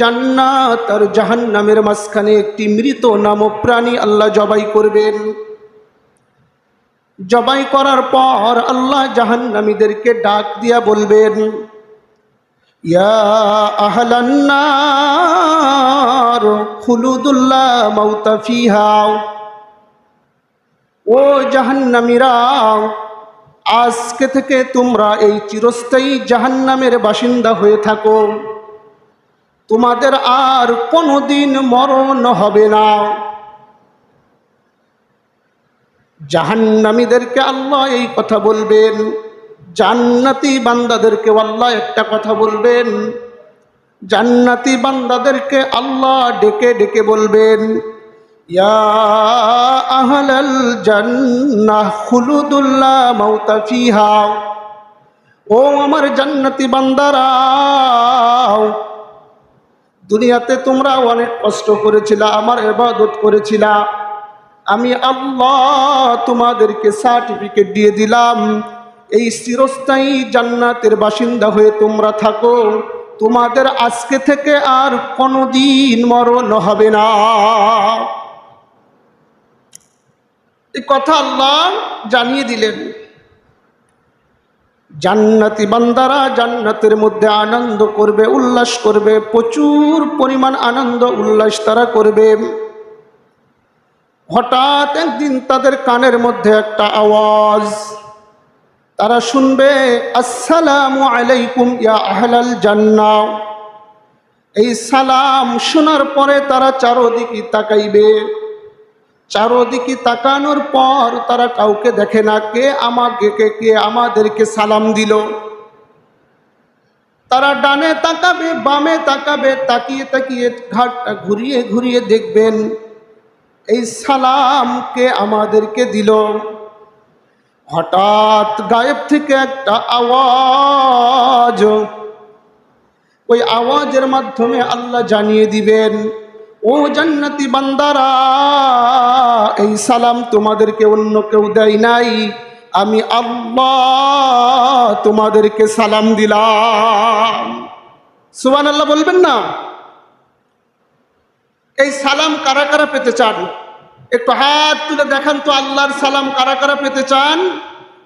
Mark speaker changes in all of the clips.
Speaker 1: জান্নাত আর জাহান্নামের মাঝখানে একটি মৃত নামক প্রাণী আল্লাহ জবাই করবেন। জবাই করার পর আল্লাহ জাহান্নামীদেরকে ডাক দিয়া বলবেন, ইয়া ও আজকে থেকে তোমরা এই চিরস্থায়ী জাহান্নামের বাসিন্দা হয়ে থাকো। তোমাদের আর কোনোদিন মরণ হবে না। জাহান্নামীদেরকে আল্লাহ এই কথা বলবেন, জান্নাতি বান্দাদেরকে আল্লাহ একটা কথা বলবেন, জান্নাতি বান্দাদেরকে আল্লাহ ডেকে ডেকে বলবেন, ইয়া ও আমার জান্নাতি বান্দারা দুনিয়াতে তোমরা অনেক কষ্ট করেছিলা, আমার এবাদত করেছিলা। আমি আল্লাহ তোমাদেরকে সার্টিফিকেট দিয়ে দিলাম, এই চিরস্থায়ী জান্নাতের বাসিন্দা হয়ে তোমরা থাকো। তোমাদের আজকে থেকে আর কোনোদিন মরণ হবে না। এই কথা আল্লাহ জানিয়ে দিলেন। জান্নাতি বান্দারা জান্নাতের মধ্যে আনন্দ করবে, উল্লাস করবে, প্রচুর পরিমাণ আনন্দ, উল্লাস তারা করবে। হঠাৎ একদিন তাদের কানের মধ্যে একটা আওয়াজ, তারা শুনবে, আসসালামু আলাইকুম ইয়া আহলাল জান্না। এই সালাম শোনার পরে তারা চারোদিকে তাকাইবে। চারোদিকে তাকানোর পর তারা কাউকে দেখে না, কে আমাকে, কে কে আমাদেরকে সালাম দিল। তারা ডানে তাকাবে, বামে তাকাবে, তাকিয়ে তাকিয়ে ঘাটটা ঘুরিয়ে ঘুরিয়ে দেখবেন, এই সালামকে আমাদেরকে দিল। হঠাৎ গায়েব থেকে একটা আওয়াজ, ওই আওয়াজের মাধ্যমে আল্লাহ জানিয়ে দিবেন ও জান্নাতি বান্দারা, এই সালাম তোমাদেরকে অন্য কেউ দেয় নাই। আমি আল্লাহ তোমাদেরকে সালাম দিলাম। সুবান আল্লাহ বলবেন না? এই সালাম কারা কারা পেতে চান? একটু হাত তুলে দেখান তো আল্লাহর সালাম কারা কারা পেতে চান?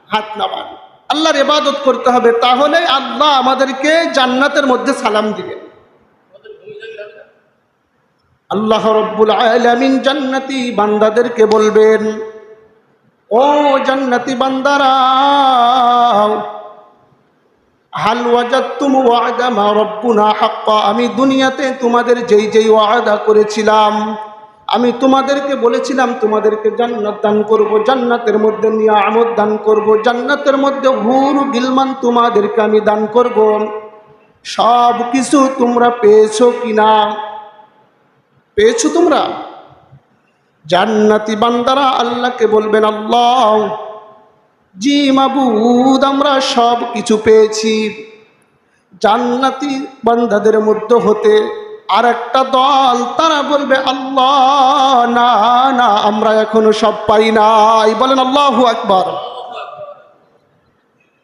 Speaker 1: হাত নামান। আল্লাহর ইবাদত করতে হবে, তাহলে আল্লাহ আমাদেরকে জান্নাতের মধ্যে সালাম দিবেন। আল্লাহ রব্বুল আলামিন জান্নাতি বান্দাদেরকে বলবেন, ও জান্নাতি বান্দারা, হাল ওয়াজাত্তুম ওয়াদা মা রব্বুনা হাক্কা, আমি দুনিয়াতে তোমাদের যেই যেই ওয়াদা করেছিলাম, আমি তোমাদেরকে বলেছিলাম তোমাদেরকে জান্নাত দান করব, জান্নাতের মধ্যে নিয়ামত দান করব, জান্নাতের মধ্যে হুর গিলমান তোমাদেরকে আমি দান করব সব কিছু তোমরা পেয়েছ কিনা? পেয়েছ তোমরা? জান্নাতি বান্দারা আল্লাহকে বলবেন, আল্লাহ জি মাবুদ আমরা সব কিছু পেয়েছি। জান্নাতি বান্দাদের মধ্যে হতে আর একটা দল, তারা বলবে, আল্লাহ, না না, আমরা এখনও সব পাই নাই। বলেন, আল্লাহ একবার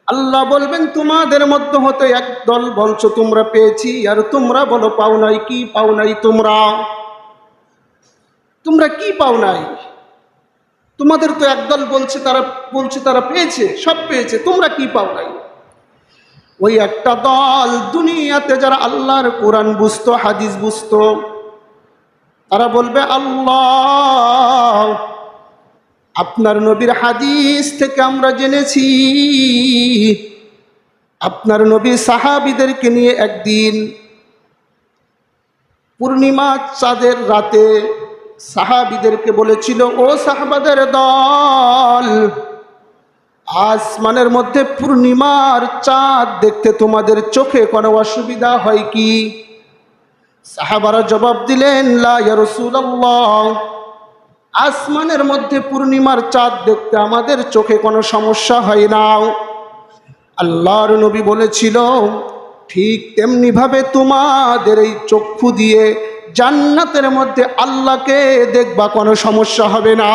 Speaker 1: আল্লাহ বলবেন, তোমাদের মধ্যে হতে এক দল বলছো, তোমরা পেয়েছি, আর তোমরা বলো, পাও নাই কি, পাও নাই তোমরা? তোমরা কি পাও নাই? তোমাদের তো একদল বলছে, তারা বলছে, তারা পেয়েছে, সব পেয়েছে, তোমরা কি পাও নাই? ওই একটা দল দুনিয়াতে যারা আল্লাহর কোরআন বুঝতো, হাদিস বুঝতো, তারা বলবে, আল্লাহ, আপনার নবীর হাদিস থেকে আমরা জেনেছি। আপনার নবী সাহাবিদেরকে নিয়ে একদিন পূর্ণিমা চাঁদের রাতে সাহাবিদেরকে বলেছিল, ও সাহাবাদের দল, আসমানের মধ্যে পূর্ণিমার চাঁদ দেখতে তোমাদের চোখে কোনো অসুবিধা হয় কি? সাহাবারা জবাব দিলেন আসমানের মধ্যে পূর্ণিমার চাঁদ দেখতে আমাদের চোখে কোনো সমস্যা হয় না। আল্লাহর নবী বলেছিল, ঠিক তেমনিভাবে তোমাদের এই চক্ষু দিয়ে জান্নাতের মধ্যে আল্লাহকে দেখবা কোনো সমস্যা হবে না।